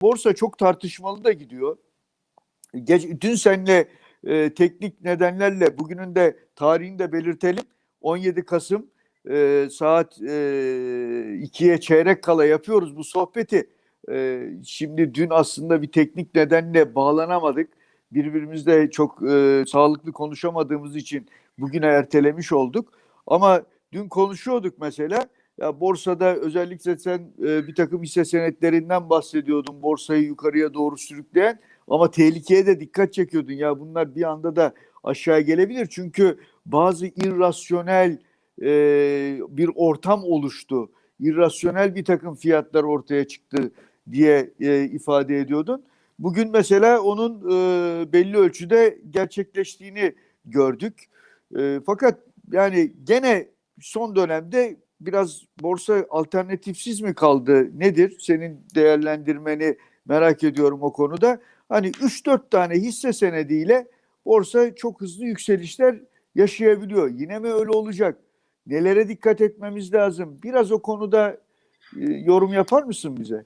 borsa çok tartışmalı da gidiyor. Geç, dün seninle e, teknik nedenlerle bugünün de tarihini de belirtelim. 17 Kasım e, saat e, 2'ye çeyrek kala yapıyoruz bu sohbeti. E, şimdi dün aslında bir teknik nedenle bağlanamadık. Birbirimizle çok e, sağlıklı konuşamadığımız için bugüne ertelemiş olduk. Ama dün konuşuyorduk mesela. Ya borsada özellikle sen e, bir takım hisse senetlerinden bahsediyordun borsayı yukarıya doğru sürükleyen ama tehlikeye de dikkat çekiyordun. Ya bunlar bir anda da aşağı gelebilir çünkü bazı irrasyonel e, bir ortam oluştu. İrrasyonel bir takım fiyatlar ortaya çıktı diye e, ifade ediyordun. Bugün mesela onun e, belli ölçüde gerçekleştiğini gördük. E, fakat yani gene son dönemde biraz borsa alternatifsiz mi kaldı? Nedir? Senin değerlendirmeni merak ediyorum o konuda. Hani 3-4 tane hisse senediyle borsa çok hızlı yükselişler yaşayabiliyor. Yine mi öyle olacak? Nelere dikkat etmemiz lazım? Biraz o konuda e, yorum yapar mısın bize?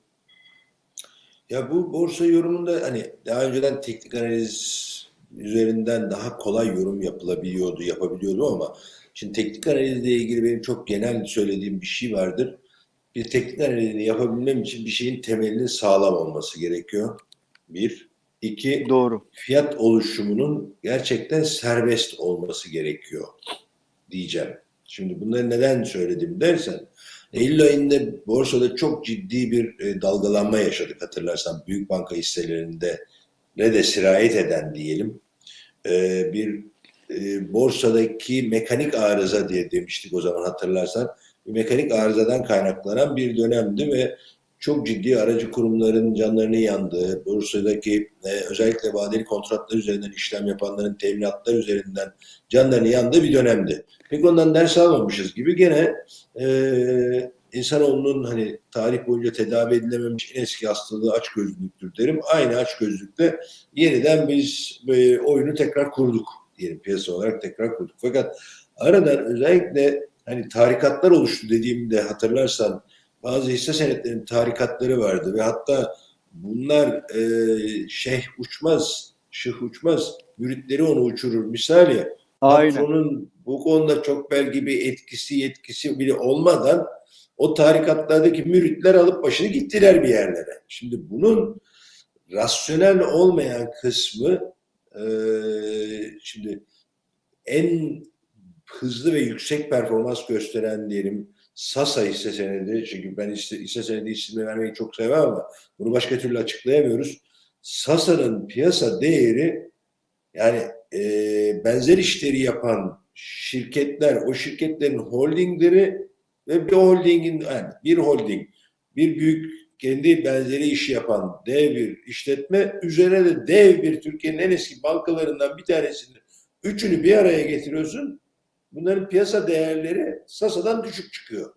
Ya bu borsa yorumunda hani daha önceden teknik analiz üzerinden daha kolay yorum yapılabiliyordu, yapabiliyordu ama şimdi teknik analizle ilgili benim çok genel söylediğim bir şey vardır. Bir teknik analizini yapabilmem için bir şeyin temelinin sağlam olması gerekiyor. Bir. iki Doğru. fiyat oluşumunun gerçekten serbest olması gerekiyor diyeceğim. Şimdi bunları neden söyledim dersen Eylül ayında borsada çok ciddi bir e, dalgalanma yaşadık hatırlarsan büyük banka hisselerinde ne de sirayet eden diyelim e, bir e, borsadaki mekanik arıza diye demiştik o zaman hatırlarsan bir mekanik arızadan kaynaklanan bir dönemdi ve çok ciddi aracı kurumların canlarının yandığı, borsadaki e, özellikle vadeli kontratlar üzerinden işlem yapanların teminatlar üzerinden canlarının yandığı bir dönemdi. Pek ondan ders almamışız gibi gene e, insanoğlunun hani tarih boyunca tedavi edilememiş en eski hastalığı açgözlülüktür derim. Aynı açgözlülükte yeniden biz e, oyunu tekrar kurduk diyelim piyasa olarak tekrar kurduk. Fakat aradan özellikle hani tarikatlar oluştu dediğimde hatırlarsan bazı hisse senetlerinin tarikatları vardı ve hatta bunlar e, şeyh uçmaz, şıh uçmaz, müritleri onu uçurur. Misal ya Aynen. patronun bu konuda çok belki bir etkisi yetkisi bile olmadan o tarikatlardaki müritler alıp başını gittiler bir yerlere. Şimdi bunun rasyonel olmayan kısmı e, şimdi en hızlı ve yüksek performans gösteren diyelim Sasa hisse senedi çünkü ben hisse, hisse senedi ismini vermeyi çok sevmem ama bunu başka türlü açıklayamıyoruz. Sasa'nın piyasa değeri yani e, benzer işleri yapan şirketler, o şirketlerin holdingleri ve bir holdingin yani bir holding, bir büyük kendi benzeri işi yapan dev bir işletme üzerine de dev bir Türkiye'nin en eski bankalarından bir tanesini üçünü bir araya getiriyorsun. Bunların piyasa değerleri Sasa'dan düşük çıkıyor.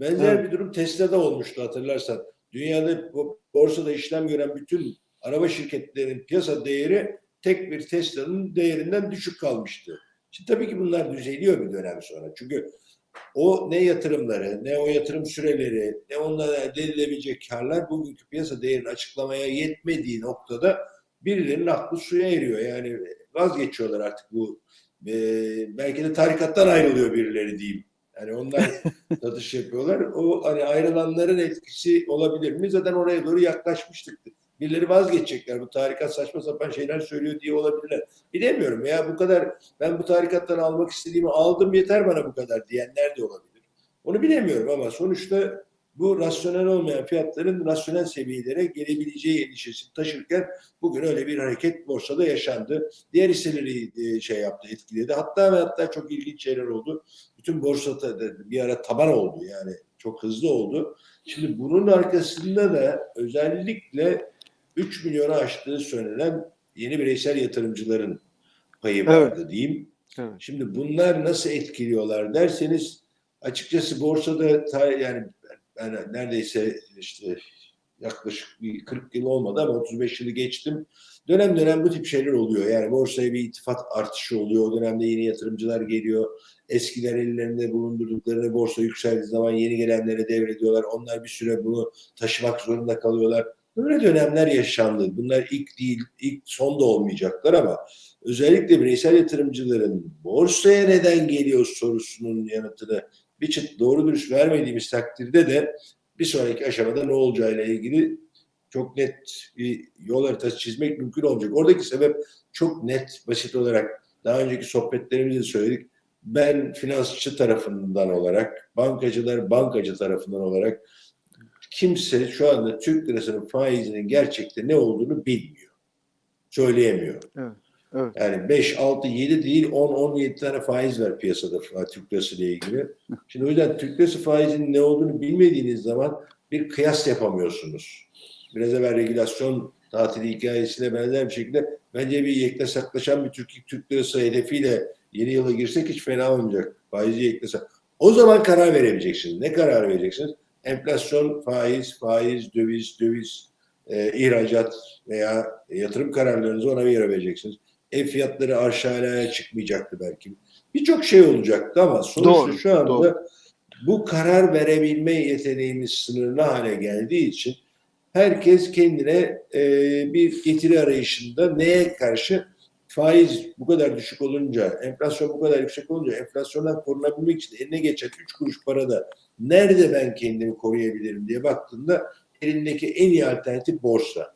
Benzer Evet. bir durum Tesla'da olmuştu hatırlarsan. Dünyada borsada işlem gören bütün araba şirketlerinin piyasa değeri tek bir Tesla'nın değerinden düşük kalmıştı. Şimdi tabii ki bunlar düzeliyor bir dönem sonra. Çünkü o ne yatırımları, ne o yatırım süreleri, ne onlara elde edilebilecek karlar bugünkü piyasa değerini açıklamaya yetmediği noktada birilerinin aklı suya eriyor. Yani vazgeçiyorlar artık bu e, belki de tarikattan ayrılıyor birileri diyeyim. Yani onlar satış yapıyorlar. O hani ayrılanların etkisi olabilir mi? Zaten oraya doğru yaklaşmıştık. Birileri vazgeçecekler. Bu tarikat saçma sapan şeyler söylüyor diye olabilirler. Bilemiyorum ya bu kadar ben bu tarikattan almak istediğimi aldım yeter bana bu kadar diyenler de olabilir. Onu bilemiyorum ama sonuçta bu rasyonel olmayan fiyatların rasyonel seviyelere gelebileceği endişesi taşırken bugün öyle bir hareket borsada yaşandı. Diğer hisseleri e, şey yaptı, etkiledi. Hatta ve hatta çok ilginç şeyler oldu. Bütün borsada da bir ara taban oldu yani çok hızlı oldu. Şimdi bunun arkasında da özellikle 3 milyonu aştığı söylenen yeni bireysel yatırımcıların payı vardı diyeyim. Evet. Şimdi bunlar nasıl etkiliyorlar derseniz açıkçası borsada ta- yani ben neredeyse işte yaklaşık bir 40 yıl olmadı ama 35 yılı geçtim. Dönem dönem bu tip şeyler oluyor. Yani borsaya bir itifat artışı oluyor. O dönemde yeni yatırımcılar geliyor. Eskiler ellerinde bulundurduklarını borsa yükseldiği zaman yeni gelenlere devrediyorlar. Onlar bir süre bunu taşımak zorunda kalıyorlar. Böyle dönemler yaşandı. Bunlar ilk değil, ilk son da olmayacaklar ama özellikle bireysel yatırımcıların borsaya neden geliyor sorusunun yanıtını bir çıt doğru dürüst vermediğimiz takdirde de bir sonraki aşamada ne olacağıyla ilgili çok net bir yol haritası çizmek mümkün olacak. Oradaki sebep çok net, basit olarak daha önceki sohbetlerimizde söyledik. Ben finansçı tarafından olarak, bankacılar bankacı tarafından olarak kimse şu anda Türk lirasının faizinin gerçekte ne olduğunu bilmiyor. Söyleyemiyor. Evet, evet. Yani 5, 6, 7 değil 10, 17 tane faiz var piyasada Türk lirası ile ilgili. Şimdi o yüzden Türk lirası faizinin ne olduğunu bilmediğiniz zaman bir kıyas yapamıyorsunuz. Biraz evvel regülasyon tatili hikayesine benzer bir şekilde bence bir yekle saklaşan bir Türk, Türk lirası hedefiyle yeni yıla girsek hiç fena olmayacak. Faizi yeklese. O zaman karar verebileceksiniz. Ne karar vereceksiniz? Enflasyon, faiz, faiz, döviz, döviz, e, ihracat veya yatırım kararlarınızı ona göre vereceksiniz. Ev fiyatları aşağıya çıkmayacaktı belki. Birçok şey olacaktı ama sonuçta Doğru, şu anda doğru. bu karar verebilme yeteneğimiz sınırlı hale geldiği için herkes kendine e, bir getiri arayışında neye karşı faiz bu kadar düşük olunca, enflasyon bu kadar yüksek olunca enflasyondan korunabilmek için eline geçen 3 kuruş parada nerede ben kendimi koruyabilirim diye baktığında elindeki en iyi alternatif borsa.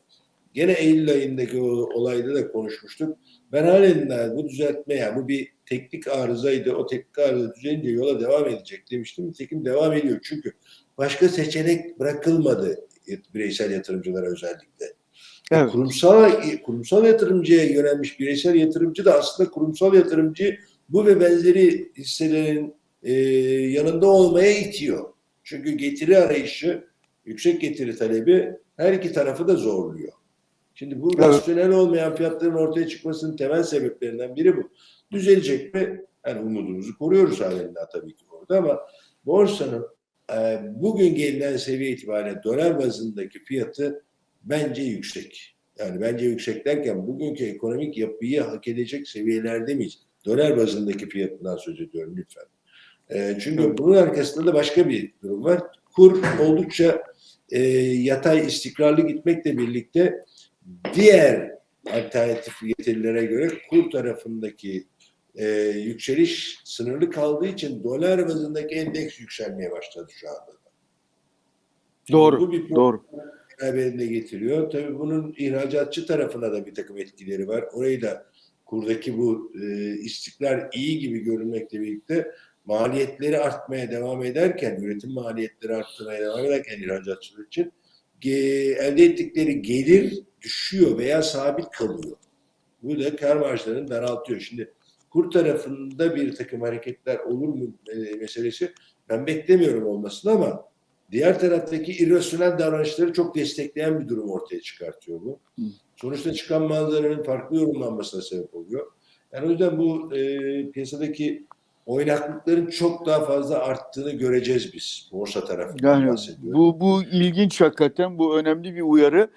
Gene Eylül ayındaki o olayda da konuşmuştuk. Ben halen daha bu düzeltme yani bu bir teknik arızaydı. O teknik arıza düzelince yola devam edecek demiştim. Nitekim devam ediyor. Çünkü başka seçenek bırakılmadı bireysel yatırımcılara özellikle. Evet. Kurumsal kurumsal yatırımcıya yönelmiş bireysel yatırımcı da aslında kurumsal yatırımcı bu ve benzeri hisselerin e, yanında olmaya itiyor. Çünkü getiri arayışı, yüksek getiri talebi her iki tarafı da zorluyor. Şimdi bu Evet. rasyonel olmayan fiyatların ortaya çıkmasının temel sebeplerinden biri bu. Düzelecek mi? Yani umudumuzu koruyoruz halen daha tabii ki orada ama borsanın e, bugün gelinen seviye itibariyle dolar bazındaki fiyatı bence yüksek. Yani bence yüksek derken bugünkü ekonomik yapıyı hak edecek seviyelerde miyiz? Dolar bazındaki fiyatından söz ediyorum lütfen. E, çünkü bunun arkasında da başka bir durum var. Kur oldukça e, yatay istikrarlı gitmekle birlikte diğer alternatif getirilere göre kur tarafındaki e, yükseliş sınırlı kaldığı için dolar bazındaki endeks yükselmeye başladı şu anda. Doğru. Bu bir Doğru. Beraberinde getiriyor. Tabii bunun ihracatçı tarafına da bir takım etkileri var. Orayı da kurdaki bu e, istikrar iyi gibi görünmekle birlikte maliyetleri artmaya devam ederken, üretim maliyetleri artmaya devam ederken ihracatçılar için ge- elde ettikleri gelir düşüyor veya sabit kalıyor. Bu da kar marjlarını daraltıyor. Şimdi kur tarafında bir takım hareketler olur mu e, meselesi ben beklemiyorum olmasını ama diğer taraftaki irrasyonel davranışları çok destekleyen bir durum ortaya çıkartıyor bu. Hı. Sonuçta çıkan manzaraların farklı yorumlanmasına sebep oluyor. Yani o yüzden bu e, piyasadaki oynaklıkların çok daha fazla arttığını göreceğiz biz borsa tarafından Yani bahsediyorum. bu bu ilginç hakikaten bu önemli bir uyarı.